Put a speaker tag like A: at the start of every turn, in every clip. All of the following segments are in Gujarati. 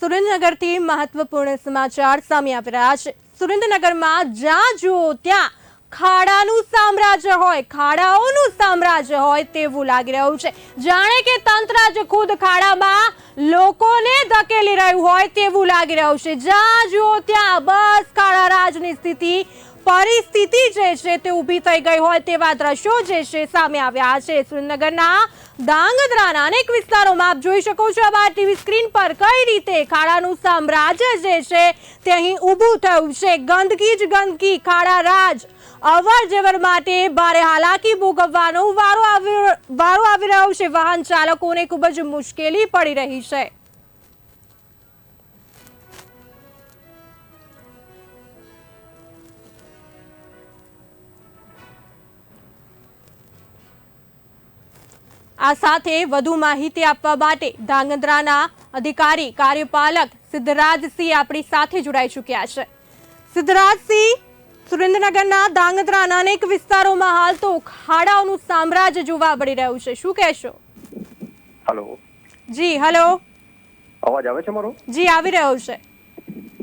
A: સુરેન્દ્રનગરથી મહત્વપૂર્ણ સમાચાર સામે આવી રહ્યા છે. સુરેન્દ્રનગરમાં જ્યાં જુઓ ત્યાં ખાડાનું સામ્રાજ્ય હોય, ખાડાઓનું સામ્રાજ્ય હોય તેવું લાગી રહ્યું છે. જાણે કે તંત્ર જ ખુદ ખાડામાં લોકોને ધકેલી રહ્યું હોય તેવું લાગી રહ્યું છે. જ્યાં જુઓ ત્યાં બસ, ખાડા, રાજની સ્થિતિ, પરિસ્થિતિ જે છે તે ઊભી થઈ ગઈ હોય તેવા દ્રશ્યો જે છે સામે આવ્યા છે. સુરેન્દ્રનગરના ધાંગધ્રાના અનેક વિસ્તારોમાં આપ જોઈ શકો છો આ ટીવી સ્ક્રીન પર કઈ રીતે ખાડાનું સામ્રાજ્ય જે છે તે અહીં ઊભું થયું છે. ગંદકી જ ગંદકી, ખાડા રાજ, અવર જવર માટે ભારે હાલાકી ભોગવવાનો વારો આવી વારો આવી રહ્યો છે. વાહન ચાલકોને ખૂબ જ મુશ્કેલી પડી રહી છે. આ સાથે વધુ માહિતી આપવા માટે ધાંગધ્રાના અધિકારી કાર્યપાલક સિદ્ધરાજસિંહ આપણી સાથે જોડાઈ ચૂક્યા છે. સિદ્ધરાજસિંહ સુરેન્દ્રનગરના ધાંગધ્રાના અનેક વિસ્તારોમાં હાલ તો ખાડાઓનું સામ્રાજ્ય જોવા મળી રહ્યું છે. શું કહેશો?
B: હલો.
A: જી હલો.
B: અવાજ આવે છે મારો?
A: જી આવી રહ્યો છે.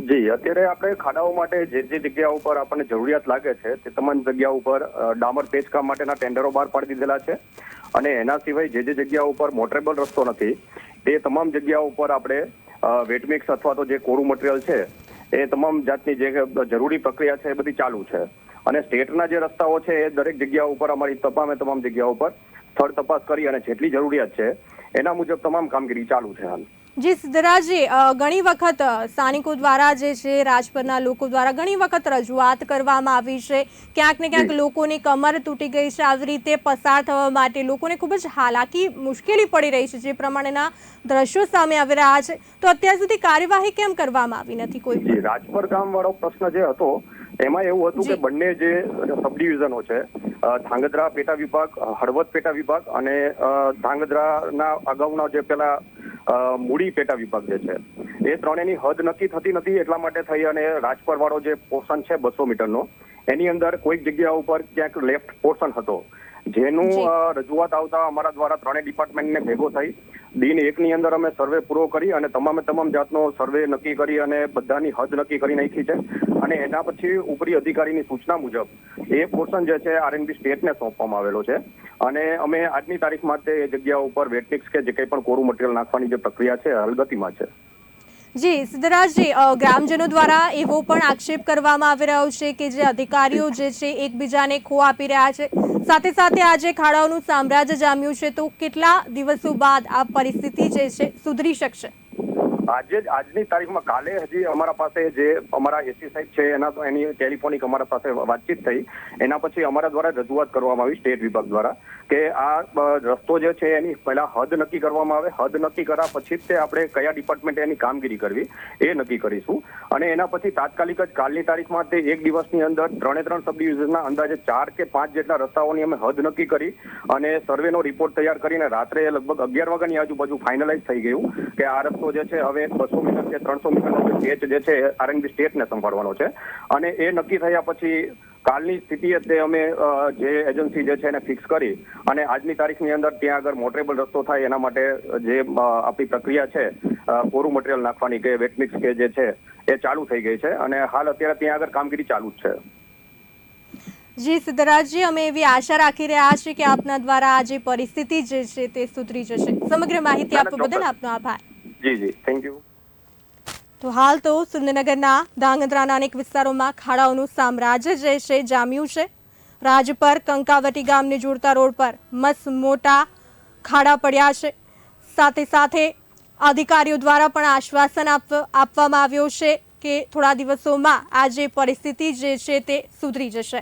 B: જી, અત્યારે આપણે ખાડાઓ માટે જે જે જગ્યા ઉપર આપણને જરૂરિયાત લાગે છે, તે તમામ જગ્યા ઉપર ડામર પેચકામ માટેના ટેન્ડરો બહાર પાડી દીધેલા છે. અને એના સિવાય જે જે જગ્યા ઉપર મોટરેબલ રસ્તો નથી એ તમામ જગ્યાઓ ઉપર આપણે વેટમિક્સ અથવા તો જે કોરું મટીરિયલ છે, એ તમામ જાતની જે જરૂરી પ્રક્રિયા છે એ બધી ચાલુ છે. અને સ્ટેટના જે રસ્તાઓ છે એ દરેક જગ્યા ઉપર અમારી તમામે તમામ જગ્યા ઉપર સ્થળ તપાસ કરી અને જેટલી જરૂરિયાત છે, એના મુજબ તમામ કામગીરી ચાલુ છે હાલ.
A: જી સિદ્ધરાજજી ઘણી વખત સ્થાનિકો દ્વારા જે છે રાજપરના લોકો દ્વારા ઘણી વખત રજૂઆત કરવામાં આવી છે. ક્યાંક ને ક્યાંક લોકોની કમર તૂટી ગઈ છે. આવી રીતે પસાર થવા માટે લોકોને ખૂબ જ હાલાકી મુશ્કેલી પડી રહી છે જે પ્રમાણેના દ્રશ્યો સામે આવી રહ્યા છે. તો અત્યાર સુધી કાર્યવાહી કેમ કરવામાં આવી નથી કોઈ
B: રાજપર ગામ વાળો પ્રશ્ન જે હતો એમાં એવું હતું કે બંને જે સબ ડિવિઝનો છે ધાંગધ્રા પેટા વિભાગ હળવદ પેટા વિભાગ અને ધાંગધ્રાના અગાઉના જે પેલા મૂડી પેટા વિભાગ જે છે એ ત્રણેયની હદ નક્કી થતી નથી એટલા માટે થઈ અને રાજપર વાળો જે પોર્શન છે બસો મીટરનો એની અંદર કોઈક જગ્યા ઉપર ક્યાંક લેફ્ટ પોર્શન હતો. જેનું રજૂઆત આવતા અમારા દ્વારા ત્રણેય ડિપાર્ટમેન્ટને ભેગો થઈ દિન એકની અંદર અમે સર્વે પૂરો કરી અને તમામે તમામ જાતનો સર્વે નક્કી કરી અને બધાની હદ નક્કી કરી નાખી છે. અને એના પછી ઉપરી અધિકારીની સૂચના મુજબ એ પોર્શન જે છે આરએનબી સ્ટેટને સોંપવામાં આવેલો છે. અને અમે આજની તારીખ માટે એ જગ્યા ઉપર વેટમિક્સ કે જે કંઈ પણ કોરું મટીરિયલ નાખવાની જે પ્રક્રિયા છે, હલગતિમાં છે.
A: જી, સિદ્ધરાજજી ગ્રામજનો દ્વારા એવો પણ આક્ષેપ કરવામાં આવી રહ્યો છે કે જે અધિકારીઓ જે છે એકબીજાને ખો આપી રહ્યા છે. સાથે સાથે આજે ખાડાઓનું સામ્રાજ્ય જામ્યું છે. તો કેટલા દિવસો બાદ આ પરિસ્થિતિ જે છે સુધરી શકશે?
B: આજે જ, આજની તારીખમાં કાલે હજી અમારા પાસે જે અમારા એસી સાહેબ છે, એના એની ટેલિફોનિક અમારા પાસે વાતચીત થઈ. એના પછી અમારા દ્વારા રજૂઆત કરવામાં આવી સ્ટેટ વિભાગ દ્વારા કે આ રસ્તો જે છે એની પહેલા હદ નક્કી કરવામાં આવે. હદ નક્કી કર્યા પછી જ તે આપણે કયા ડિપાર્ટમેન્ટે એની કામગીરી કરવી એ નક્કી કરીશું. અને એના પછી તાત્કાલિક જ કાલની તારીખમાં તે એક દિવસની અંદર ત્રણે ત્રણ સબ ડિવિઝનના અંદાજે ચાર કે પાંચ જેટલા રસ્તાઓની અમે હદ નક્કી કરી અને સર્વેનો રિપોર્ટ તૈયાર કરીને રાત્રે લગભગ અગિયાર વાગ્યાની આજુબાજુ ફાઇનલાઇઝ થઈ ગયું કે આ રસ્તો જે છે હવે બસો મીટર કે ત્રણસો મીટરનો સ્ટેચ જે છે આરંગી સ્ટેટને સંભાળવાનો છે. અને એ નક્કી થયા પછી કાલની સ્થિતિએ તે અમે જે એજન્સી જે છે એને ફિક્સ કરી અને આજની તારીખની અંદર ત્યાં આગળ મોટરેબલ રસ્તો થાય એના માટે જે આપણી પ્રક્રિયા છે કોરું મટીરિયલ નાખવાની કે વેટમિક્સ કે જે છે એ ચાલુ થઈ ગઈ છે અને હાલ અત્યારે ત્યાં આગળ કામગીરી ચાલુ જ છે.
A: જી સિદ્ધરાજજી અમે એવી આશા રાખી રહ્યા છીએ કે આપના દ્વારા આ જે પરિસ્થિતિ જે છે તે સુધરી જશે. સમગ્ર માહિતી આપવા બદલ આપનો આભાર.
B: જી જી. થેન્ક યુ
A: તો હાલ તો સુરેન્દ્રનગરના ધાંગધ્રાના અનેક વિસ્તારોમાં ખાડાઓનું સામ્રાજ્ય જે છે, જામ્યું છે. રાજપર કંકાવટી ગામને જોડતા રોડ પર મસ્ત મોટા ખાડા પડ્યા છે. સાથે સાથે અધિકારીઓ દ્વારા પણ આશ્વાસન આપ, આપવામાં આવ્યું છે કે થોડા દિવસોમાં આ જે પરિસ્થિતિ જે છે તે સુધરી જશે.